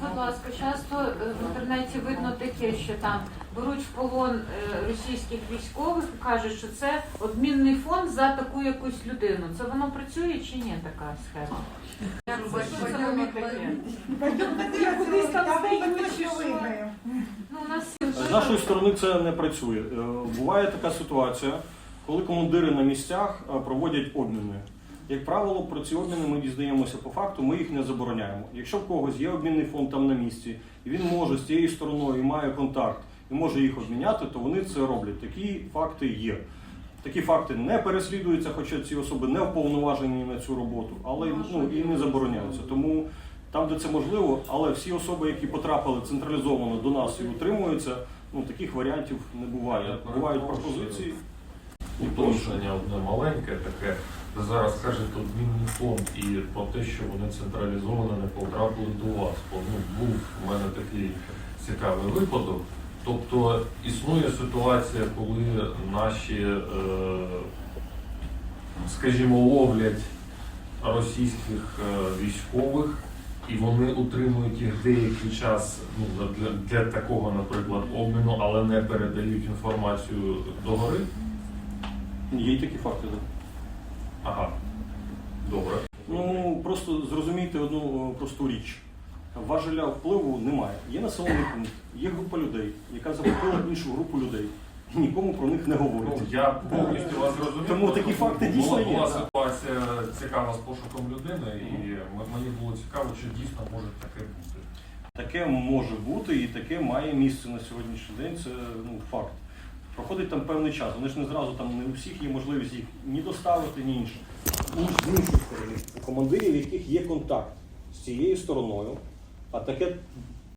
будь ласка, часто е, в інтернеті видно таке, що там беруть в полон е, російських військових і кажуть, що це обмінний фонд за таку якусь людину. Це воно працює чи ні така схема? Що це воно таке? Кудись там здається, що. Ну, у нас З нашої сторони це не працює. Е, Буває така ситуація, коли командири на місцях е, проводять обміни. Як правило, про ці обміни ми дізнаємося по факту, ми їх не забороняємо. Якщо в когось є обмінний фонд там на місці, і він може з цією стороною і має контакт і може їх обміняти, то вони це роблять. Такі факти є. Такі факти не переслідуються, хоча ці особи не вповноважені на цю роботу, але ну, і не забороняються. Тому там, де це можливо, але всі особи, які потрапили централізовано до нас і утримуються, ну таких варіантів не буває. Бувають пропозиції. Уточнення одне маленьке таке. Зараз кажете обмінний фонд і про те, що вони централізовано не потрапили до вас. Ну, був у мене такий цікавий випадок. Тобто існує ситуація, коли наші, е, скажімо, ловлять російських е, військових, і вони утримують їх деякий час ну, для, для такого, наприклад, обміну, але не передають інформацію догори. Є й такі факти. Да. Ага. Добре. Ну просто зрозумійте одну е, просту річ. Важеля впливу немає. Є населений пункт, є група людей, яка захопила іншу групу людей. Нікому про них не говорить. Ну, я повністю вас розумію. Тому такі факти була, є, Була ситуація цікава з пошуком людини, і мені було цікаво, чи дійсно може таке бути. Таке може бути і таке має місце на сьогоднішній день. Це ну, факт. Проходить там певний час. Вони ж не зразу там не у всіх є можливість їх ні доставити, ні інше. Інш- З іншої сторони, у командирів, яких є контакт з цією стороною, а таке